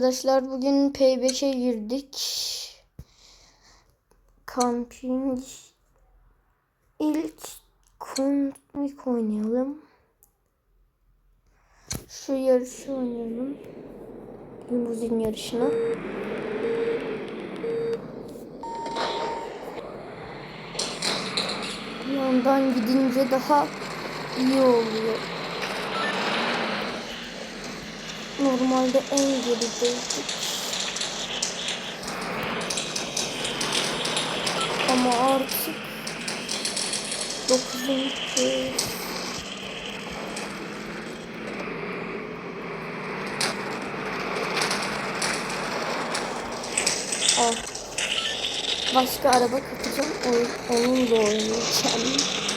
Arkadaşlar bugün P5'e girdik. Camping ilk komik oynayalım. Şu yarışı oynayalım. Limuzin yarışını. Yandan gidince daha iyi oluyor. Normalde en gerideydik. Ama artık 9. Al. Başka araba kapacağım. Oyun, onunla oynayacağım.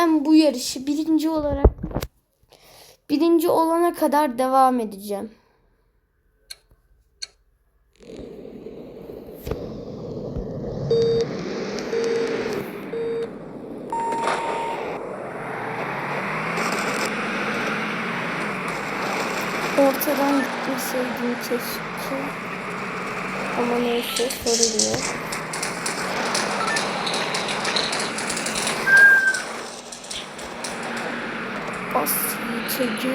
Ben bu yarışı birinci olarak birinci olana kadar devam edeceğim. Ortadan gitmeseydim keşke. Ama neyse sorun yok. Bas çekiyor.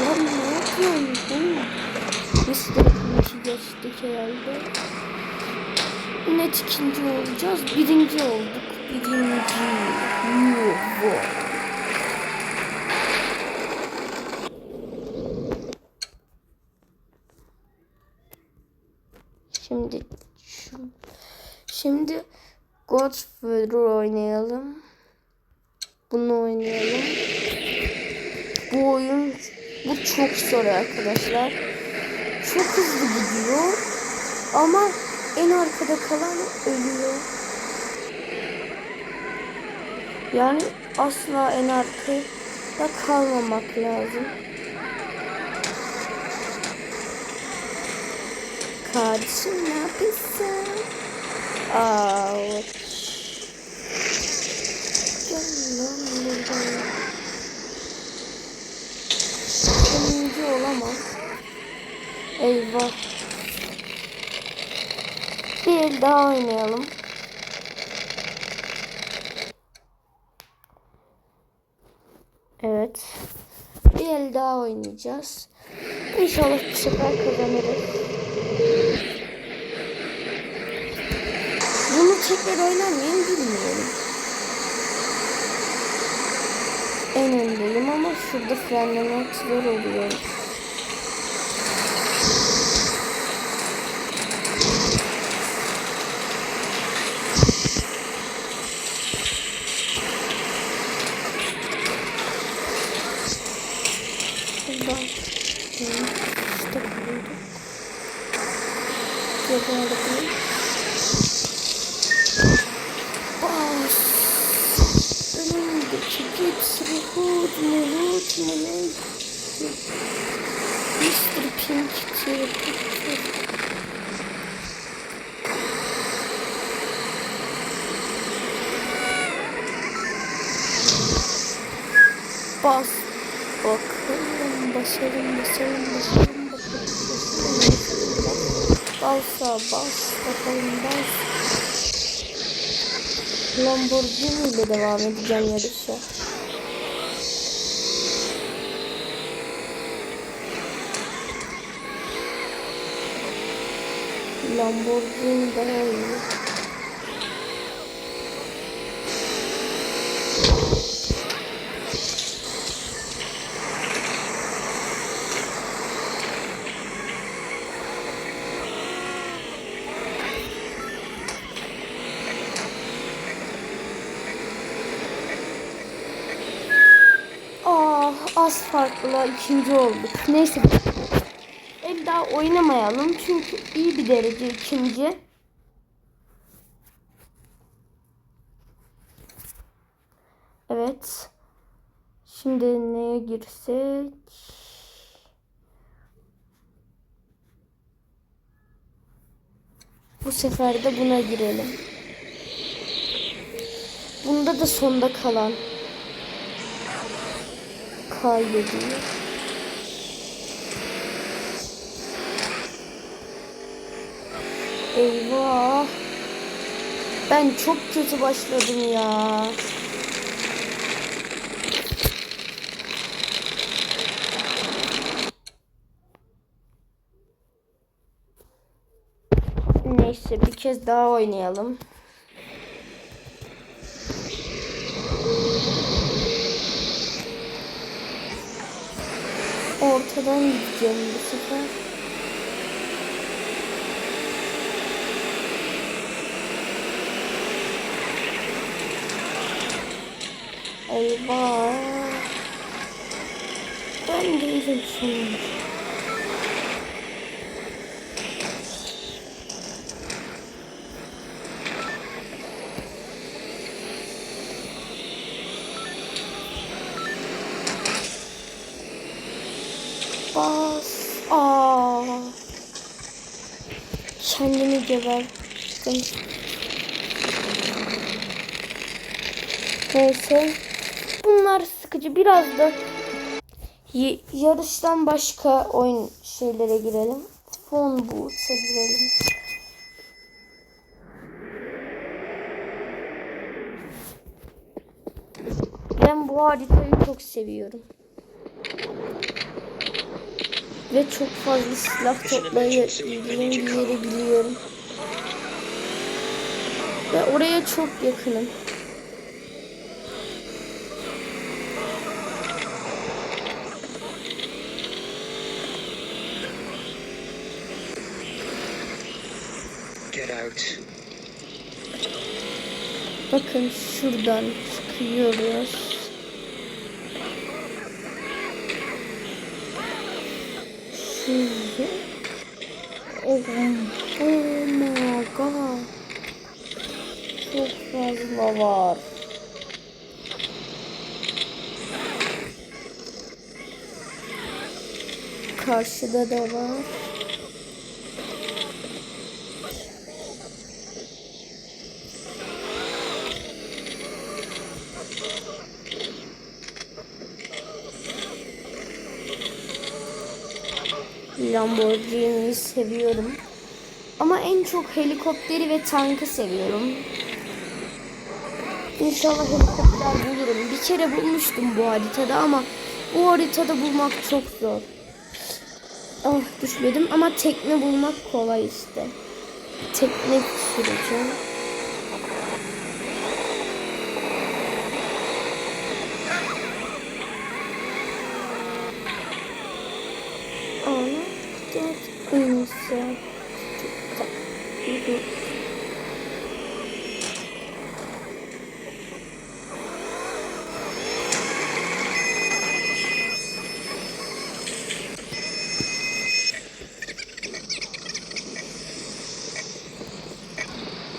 Lan ne yapıyorsun? Biz de ikinci geçtik herhalde. Net ikinci olacağız. Birinci olduk. Birinci. Yuh. Şimdi şu Şimdi Godfather oynayalım. Bunu oynayalım. Bu oyun bu çok zor arkadaşlar. Çok hızlı gidiyor. Ama en arkada kalan ölüyor. Yani asla en arkada kalmamak lazım. Kardeşim ne yapıyorsun? Aa, Eyvah. Bir daha oynayalım. Evet. Bir el daha oynayacağız. İnşallah bu sefer kazanırız. Bunu tekrar oynar mıyım bilmiyorum. En öndeyim ama şurada frenlemek zor oluyor. Şuradan işte bulduk. Geberdim. Bas. Önümdeki git. Hood mu hood mu ne? Mr. Pink diyor. Bas. Bakalım basalım basalım basalım. Balsa bas bakalım bas. Lamborghini ile devam edeceğim yarışa. Lamborghini daha iyi. Ah az farkla ikinci olduk. Neyse. El daha oynamayalım çünkü iyi bir derece ikinci. Evet. Şimdi neye girsek? Bu sefer de buna girelim. Bunda da sonda kalan kaybediyor. Eyvah. Ben çok kötü başladım ya. Neyse bir kez daha oynayalım. Ortadan gideceğim bu sefer. Eyvah. Ben değilim şimdi. Bas. Aa. Kendimi geberttim. Neyse. Bunlar sıkıcı. Biraz da yarıştan başka oyun şeylere girelim. Phone Booth'a girelim. Ben bu haritayı çok seviyorum. Ve çok fazla silah toplayabildiğim bir yeri biliyorum. Ve oraya çok yakınım. Get out. Bakın şuradan çıkıyoruz. Şurada. Oh, oh my god. Çok fazla var. Karşıda da var. Lamborghini'yi seviyorum. Ama en çok helikopteri ve tankı seviyorum. İnşallah helikopter bulurum. Bir kere bulmuştum bu haritada ama bu haritada bulmak çok zor. Ah düşmedim ama tekne bulmak kolay işte. Tekne süreceğim.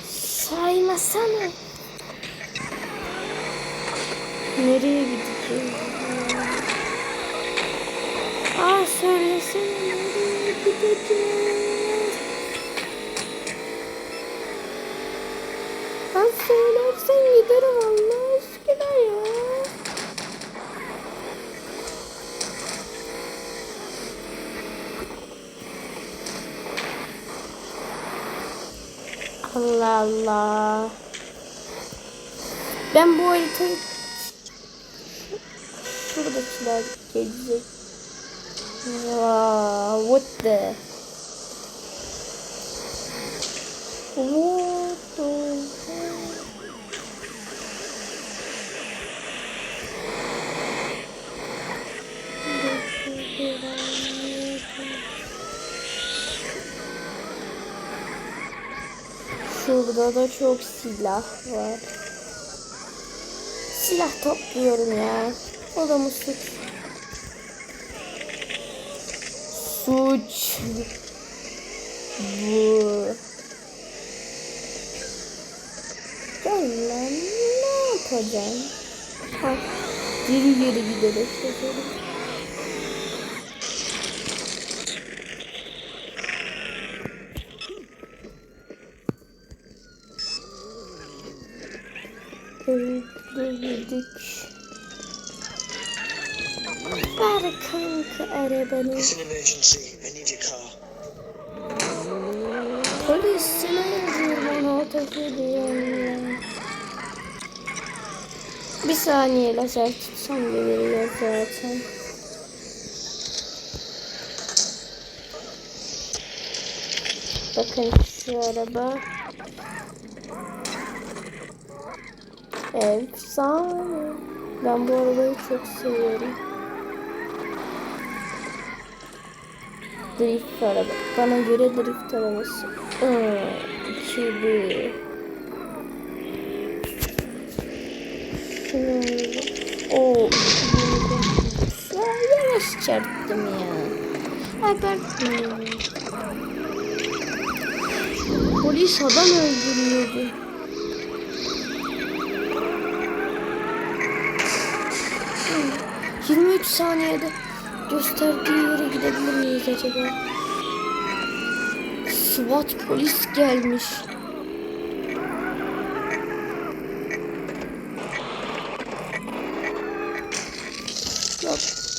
Saymasana. Nereye gideceğiz? Aa söylesene nereye gideceğiz? Ben söylersen giderim Allah aşkına ya. Allah Allah. Ben bu haritayı şuradakiler gelecek. Wow, what the? What Şurada da çok silah var. Silah topluyorum ya. O da mı suç? Suç. Bu. Gel lan ne yapacaksın? Ha. Geri geri giderek Ver kanka arabanı. It's an emergency. I need your car. Polisine yazıyorum ona ateş ediyorum. Bir saniye lazer tutsam geliyor zaten. Bakın şu araba. Efsane. Ben bu arabayı çok seviyorum. Drift araba. Bana göre drift arabası. Ee, ikili. Şöyle. Oo. Ya yavaş çarptım ya. Abartma. Polis adam öldürüyordu. Hı, 23 saniyede gösterdiği yere gidebilir miyiz acaba? SWAT polis gelmiş. Ya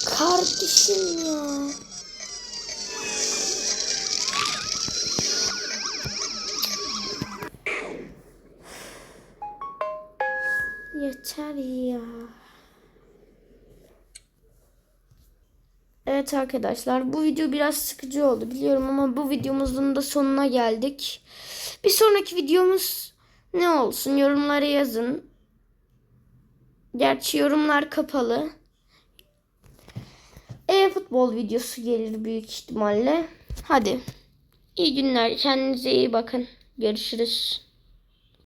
kardeşim ya. Evet arkadaşlar bu video biraz sıkıcı oldu biliyorum ama bu videomuzun da sonuna geldik. Bir sonraki videomuz ne olsun yorumlara yazın. Gerçi yorumlar kapalı. E-futbol videosu gelir büyük ihtimalle. Hadi. İyi günler. Kendinize iyi bakın. Görüşürüz.